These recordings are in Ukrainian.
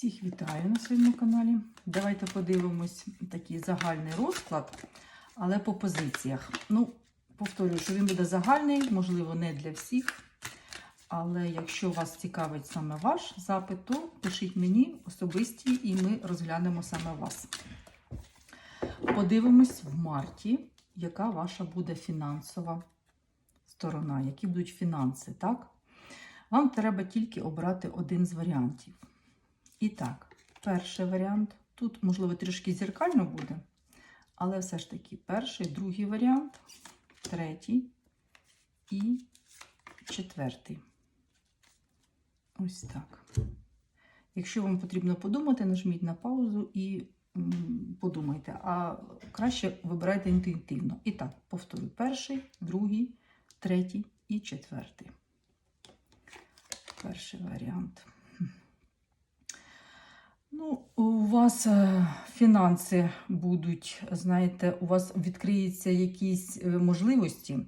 Всіх вітаю на своєму каналі. Давайте подивимось такий загальний розклад, але по позиціях. Ну, повторюю, що він буде загальний, можливо, не для всіх. Але якщо вас цікавить саме ваш запит, то пишіть мені особисті і ми розглянемо саме вас. Подивимось в марті, яка ваша буде фінансова сторона, які будуть фінанси, так? Вам треба тільки обрати один з варіантів. І так, перший варіант. Тут, можливо, трішки зеркально буде, але все ж таки перший, другий варіант, третій і четвертий. Ось так. Якщо вам потрібно подумати, нажміть на паузу і подумайте, а краще вибирайте інтуїтивно. І так, повторюю: перший, другий, третій і четвертий. Перший варіант. Ну, у вас е, фінанси будуть, знаєте, у вас відкриються якісь е, можливості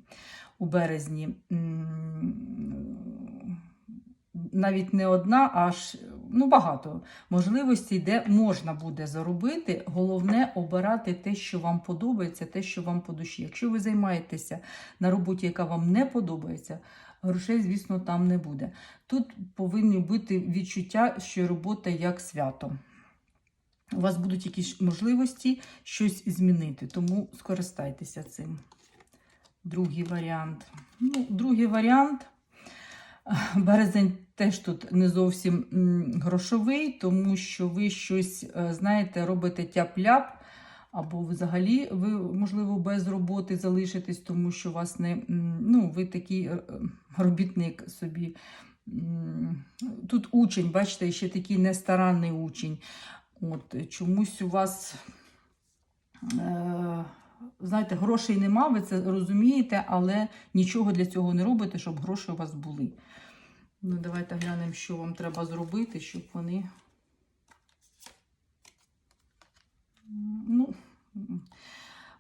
у березні. Навіть не одна, аж ну, багато можливостей, де можна буде заробити. Головне обирати те, що вам подобається, те, що вам по душі. Якщо ви займаєтеся на роботі, яка вам не подобається, грошей, звісно, там не буде. Тут повинні бути відчуття, що робота як свято. У вас будуть якісь можливості щось змінити, тому скористайтеся цим. Другий варіант. Ну, другий варіант. Березень теж тут не зовсім грошовий, тому що ви щось, е, знаєте, робите тяп-ляп, або взагалі ви, можливо, без роботи залишитесь, тому що вас не, ну, ви такий е, робітник собі. Тут учень, бачите, ще такий нестаранний учень. От, чомусь у вас, е, знаєте, грошей нема, ви це розумієте, але нічого для цього не робите, щоб гроші у вас були. Ну, давайте глянемо, що вам треба зробити, щоб вони. Ну,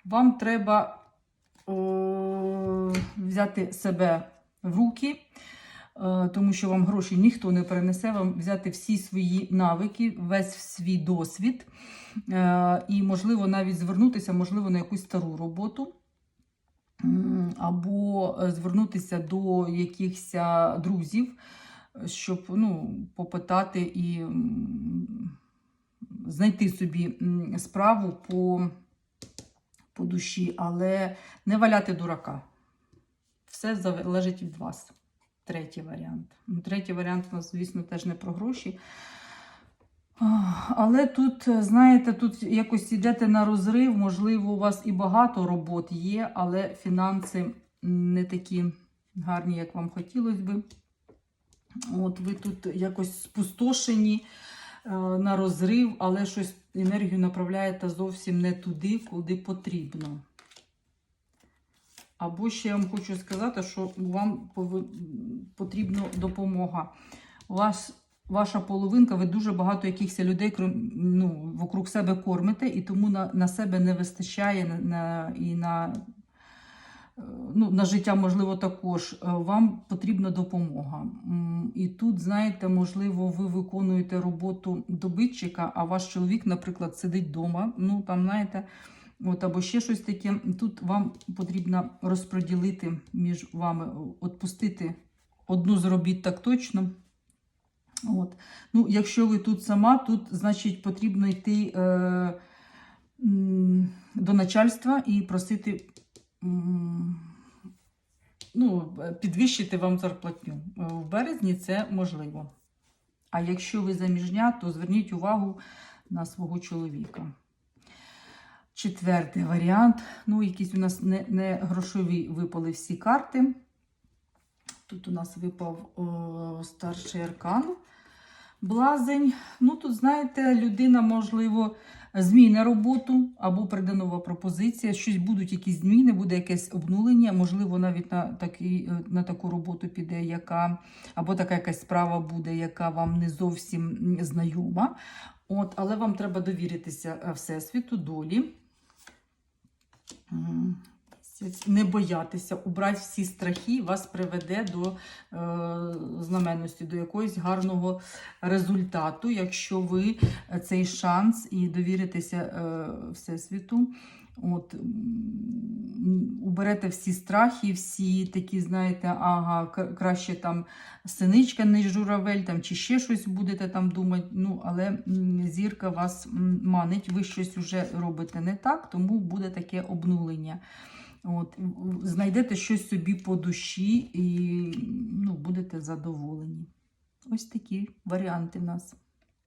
вам треба о, взяти себе в руки, е, тому що вам гроші ніхто не перенесе, вам взяти всі свої навики, весь свій досвід, е, і, можливо, навіть звернутися, можливо, на якусь стару роботу. Або звернутися до якихось друзів, щоб ну, попитати і знайти собі справу по, по душі, але не валяти дурака. Все залежить від вас. Третій варіант. Ну, Третій варіант у нас, звісно, теж не про гроші. Але тут, знаєте, тут якось йдете на розрив, можливо, у вас і багато робот є, але фінанси не такі гарні, як вам хотілося би. От ви тут якось спустошені на розрив, але щось енергію направляєте зовсім не туди, куди потрібно. Або ще я вам хочу сказати, що вам потрібна допомога. Вас ваша половинка, ви дуже багато якихось людей ну, вокруг себе кормите, і тому на, на себе не вистачає на, на, і на, е, ну, на життя, можливо, також. Е, Вам потрібна допомога. І тут, знаєте, можливо, ви виконуєте роботу добитчика, а ваш чоловік, наприклад, сидить вдома. Ну, там, знаєте, От, або ще щось таке. Тут вам потрібно розподілити між вами, відпустити одну з робіт так точно. От. Ну, якщо ви тут сама, тут, значить, потрібно йти е, до начальства і просити ну, підвищити вам зарплатню. Е, В березні це можливо. А якщо ви заміжня, то зверніть увагу на свого чоловіка. Четвертий варіант. Ну, якісь у нас не, не грошові випали всі карти. Тут у нас випав о, старший аркан. Блазень. Ну, тут, знаєте, людина, можливо, зміни роботу або прийде нова пропозиція. Щось будуть якісь зміни, буде якесь обнулення. Можливо, навіть на, такий, е, на таку роботу піде, яка, або така якась справа буде, яка вам не зовсім знайома. От, але вам треба довіритися е, Всесвіту, долі. Не боятися, убрати всі страхи, вас приведе до е, знаменності, до якогось гарного результату, якщо ви цей шанс і довіритеся е, Всесвіту. От, уберете всі страхи, всі такі, знаєте, ага, краще там синичка, ніж журавель, там, чи ще щось будете там думати. Ну, але зірка вас манить, ви щось вже робите не так, тому буде таке обнулення. От, знайдете щось собі по душі і ну, будете задоволені. Ось такі варіанти в нас.